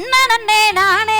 கண்ணன் அண்ணே நானே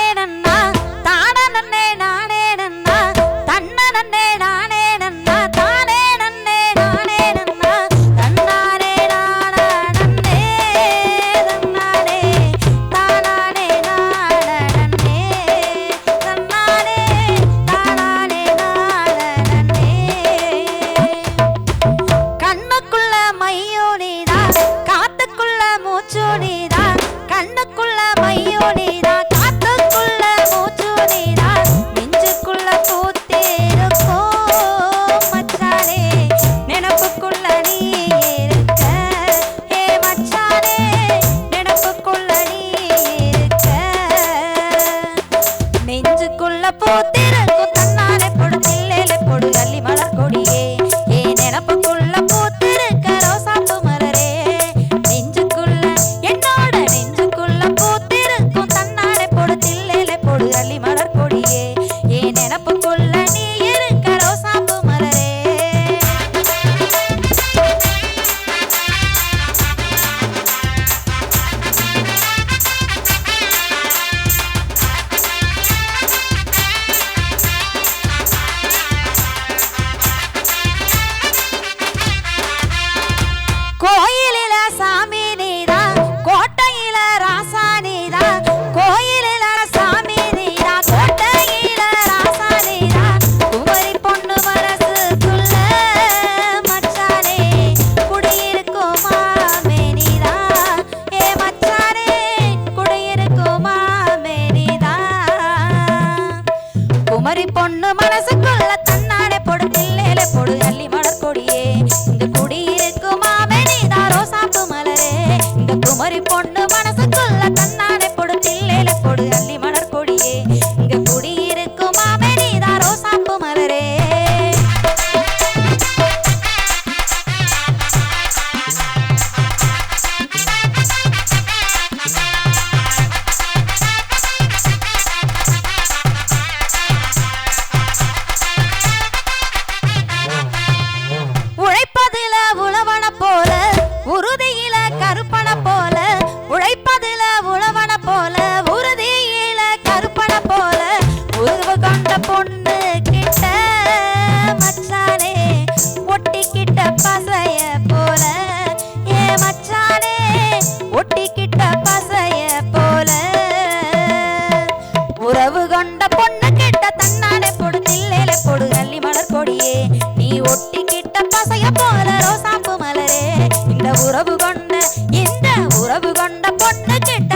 கோயிலில சாமி நீதா கோட்டையில ராசா நீதா கோயிலில சாமி நீதா கோட்டையில ராசா நீதா. குமரி பொண்ணு மனசுக்குள்ள மச்சானே குடியிருக்கும் மாமே நீதா ஏ மச்சானே குடியிருக்கும் மாமே நீதா குமரி பொண்ணு மனசுக்குள்ள தன்னானே பொடு தில்லையில பொடு அள்ளி மலர் கொடியே. இந்த குடியே তোমার রে তোমার পণ্য இந்த உறவு கொண்ட பொண்ணு கிட்ட